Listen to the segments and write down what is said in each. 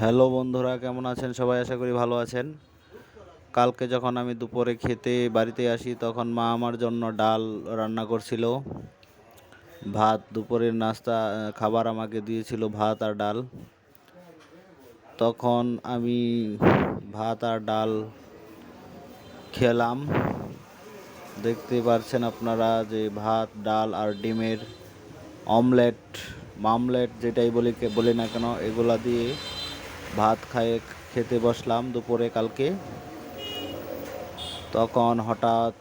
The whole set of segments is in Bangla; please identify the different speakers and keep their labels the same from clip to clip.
Speaker 1: হ্যালো বন্ধুরা, কেমন আছেন? সবাই আশা করি ভালো আছেন। কালকে যখন আমি দুপুরে খেতে বাড়িতে আসি, তখন মা আমার জন্য ডাল রান্না করছিল। ভাত, দুপুরের নাস্তা, খাবার আমাকে দিয়েছিল ভাত আর ডাল। তখন আমি ভাত আর ডাল খেলাম। দেখতে পারছেন আপনারা যে ভাত, ডাল আর ডিমের অমলেট, মামলেট যেটাই বলি বলি না কেন, এগুলা দিয়ে ভাত খায়ে খেতে বসলাম দুপুরে কালকে। তখন হঠাৎ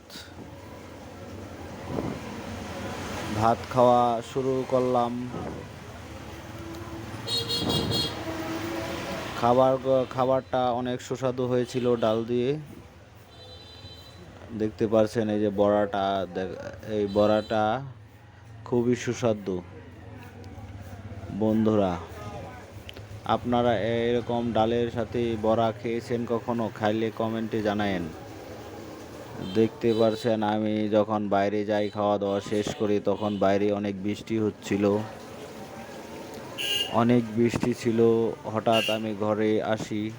Speaker 1: ভাত খাওয়া শুরু করলাম। খাবার, খাবারটা অনেক সুস্বাদু হয়েছিল ডাল দিয়ে। দেখতে পারছেন এই যে বড়াটা এই বড়াটা খুবই সুস্বাদু। বন্ধুরা আপনারা এরকম ডালের সাথে বড়া খেয়েছেন কখনো? খাইলে কমেন্টে জানায়েন। দেখতে পারছেন, আমি যখন বাইরে যাই খাওয়া দাওয়া শেষ করি, তখন বাইরে অনেক বৃষ্টি হচ্ছিল। অনেক বৃষ্টি ছিল। হঠাৎ আমি ঘরে আসি।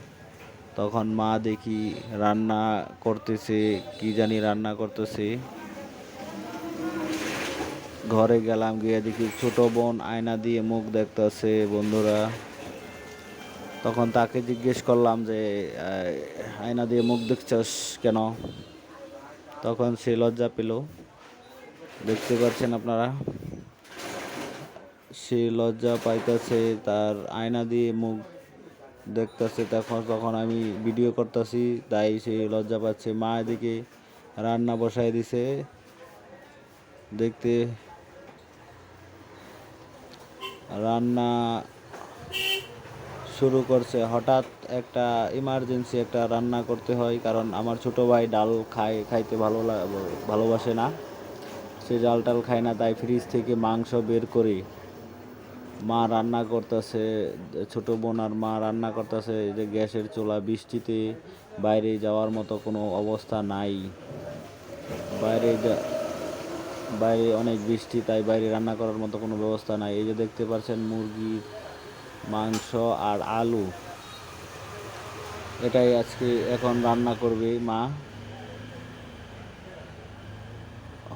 Speaker 1: তখন মা দেখি রান্না করতেছে, কি জানি রান্না করতেছে। ঘরে গেলাম, গিয়ে দেখি ছোট বোন আয়না দিয়ে মুখ দেখতেছে, বন্ধুরা। তখন তাকে জিজ্ঞেস করলাম যে আয়না দিয়ে মুখ দেখছস কেন? তখন সে লজ্জা পেল। দেখতে পাচ্ছেন আপনারা? সে লজ্জা পাইতেছে, তার আয়না দিয়ে মুখ দেখতেছে। তখন তখন আমি ভিডিও করতেছি, তাই সে লজ্জা পাচ্ছে। মা এদিকে রান্না বসায় দিছে। দেখতে রান্না শুরু করছে। হঠাৎ একটা ইমার্জেন্সি একটা রান্না করতে হয়, কারণ আমার ছোট ভাই ডাল খায়, খাইতে ভালো ভালোবাসে না। সে ডাল টাল খায় না, তাই ফ্রিজ থেকে মাংস বের করে। মা রান্না করতেছে, ছোট বোন আর মা রান্না করতেছে যে গ্যাসের চুলা, বৃষ্টিতে বাইরে যাওয়ার মতো কোনো অবস্থা নাই। বাইরে বাইরে অনেক বৃষ্টি, তাই বাইরে রান্না করার মতো কোনো ব্যবস্থা নাই। এই যে দেখতে পাচ্ছেন মুরগির মাংস আর আলু। এটাই আজকে এখন রান্না করবে মা।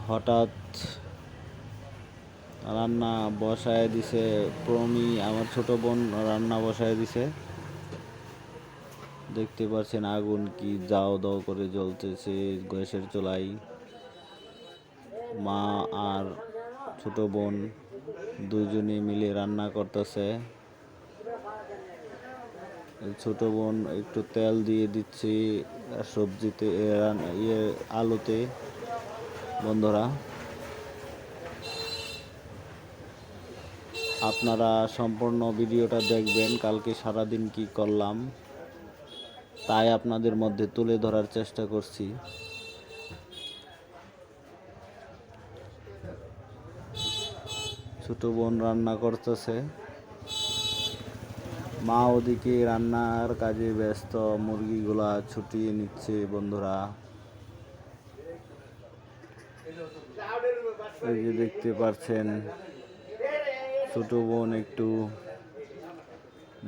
Speaker 1: হঠাৎ রান্না বসায় দিছে প্রমি, আমার ছোট বোন রান্না বসায় দিছে। দেখতে পাচ্ছেন আগুন কি যাও দাও করে জ্বলতেছে গ্যাসের চুলাই মা আর ছোট বোন দুজনে মিলে রান্না করতেছে। ছোট বোন, একটু তেল দিয়ে দিচ্ছি সবজিতে ইয়ে আলুতে। বন্ধুরা, আপনারা সম্পূর্ণ ভিডিওটা দেখবেন, কালকে সারাদিন কি করলাম, তাই আপনাদের মধ্যে তুলে ধরার চেষ্টা করছি। ছোট বোন রান্না করতেছে। মা ওদিকে রান্নার কাজে ব্যস্ত, মুরগিগুলা ছুটিয়ে নিচ্ছে বন্ধুরা। এই যে দেখতে পাচ্ছেন ছোট বোন একটু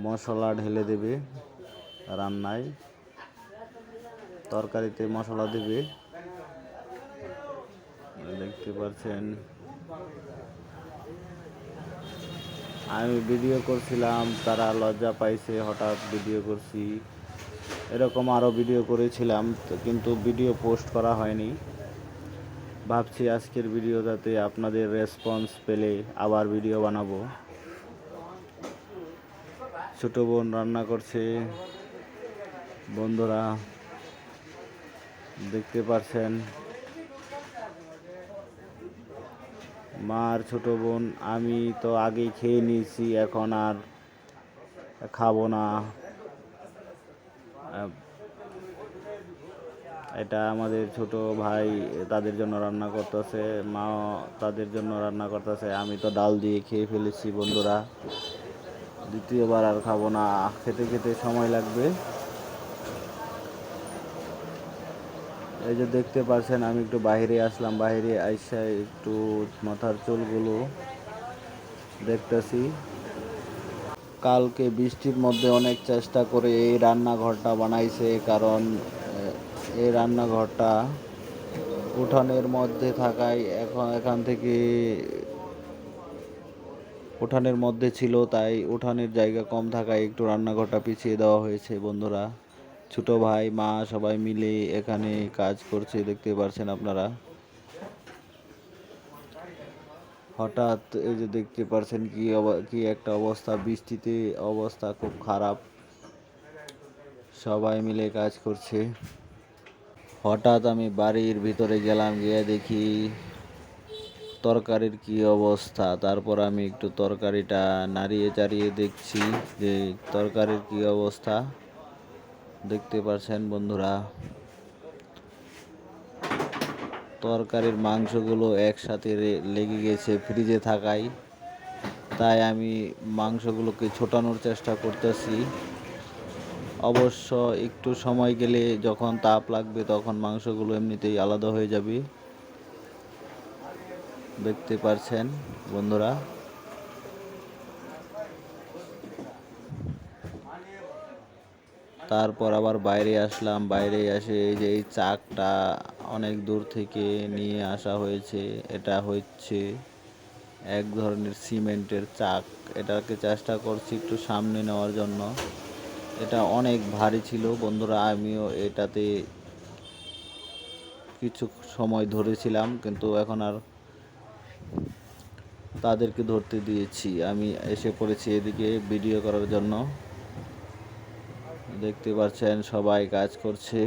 Speaker 1: মশলা ঢেলে দেবে রান্নায়। তরকারিতে মশলা দেবে। দেখতে পাচ্ছেন আমি ভিডিও করছিলাম, তারা লজ্জা পাইছে, হঠাৎ ভিডিও করছি। এরকম আরও ভিডিও করেছিলাম কিন্তু ভিডিও পোস্ট করা হয়নি। ভাবছি আজকের ভিডিওটাতে আপনাদের রেসপন্স পেলে আবার ভিডিও বানাবো। ছোট বোন রান্না করছে। বন্ধুরা, দেখতে পারছেন? মার ছোট বোন, আমি তো আগেই খেয়ে নিয়েছি, এখন আর খাব না। এটা আমাদের ছোট ভাই, তাদের জন্য রান্না করতেছে মা তাদের জন্য রান্না করতেছে, আমি তো ডাল দিয়ে খেয়ে ফেলেছি বন্ধুরা। দ্বিতীয়বার আর খাব না, খেতে খেতে সময় লাগবে। এই যে দেখতে পাচ্ছেন, আমি একটু বাইরে আসলাম, বাইরে আইসা একটু মাথার চুলগুলো দেখতেছি। কালকে বৃষ্টির মধ্যে অনেক চেষ্টা করে এই রান্নাঘরটা বানাইছে, কারণ এই রান্নাঘরটা উঠানের মধ্যে থাকায় এখন এখান থেকে উঠানের মধ্যে ছিল, তাই উঠানের জায়গা কম থাকায় একটু রান্নাঘরটা পিছিয়ে দেওয়া হয়েছে, বন্ধুরা। ছোট ভাই, মা সবাই মিলে এখানে কাজ করছে, দেখতে পারছেন আপনারা। হঠাৎ এই যে দেখতে পারছেন কি কি একটা অবস্থা, বৃষ্টিতে অবস্থা খুব খারাপ। সবাই মিলে কাজ করছে। হঠাৎ আমি বাড়ির ভিতরে গেলাম, গিয়ে দেখি তরকারির কি অবস্থা। তারপর আমি একটু তরকারিটা নাড়িয়ে চাড়িয়ে দেখছি যে তরকারির কি অবস্থা। দেখতে পাচ্ছেন বন্ধুরা। তরকারির মাংসগুলো একসাথে লেগে গেছে ফ্রিজে থাকায়। তাই আমি মাংসগুলোকে ছোটানোর চেষ্টা করতেছি। অবশ্য একটু সময় গেলে যখন তাপ লাগবে তখন মাংসগুলো এমনিতেই আলাদা হয়ে যাবে। দেখতে পারছেন বন্ধুরা। তারপর আবার বাইরে আসলাম, বাইরে এসে এই যে এই চাকটা অনেক দূর থেকে নিয়ে আসা হয়েছে, এটা হচ্ছে এক ধরনের সিমেন্টের চাক। এটাকে চেষ্টা করছি একটু সামনে নেওয়ার জন্য। এটা অনেক ভারী ছিল। বন্ধুরা, আমিও এটাতে কিছু সময় ধরেছিলাম, কিন্তু এখন আর তাদেরকে ধরতে দিয়েছি। আমি এসে পড়েছি এদিকে ভিডিও করার জন্য। দেখতে পাচ্ছেন সবাই কাজ করছে।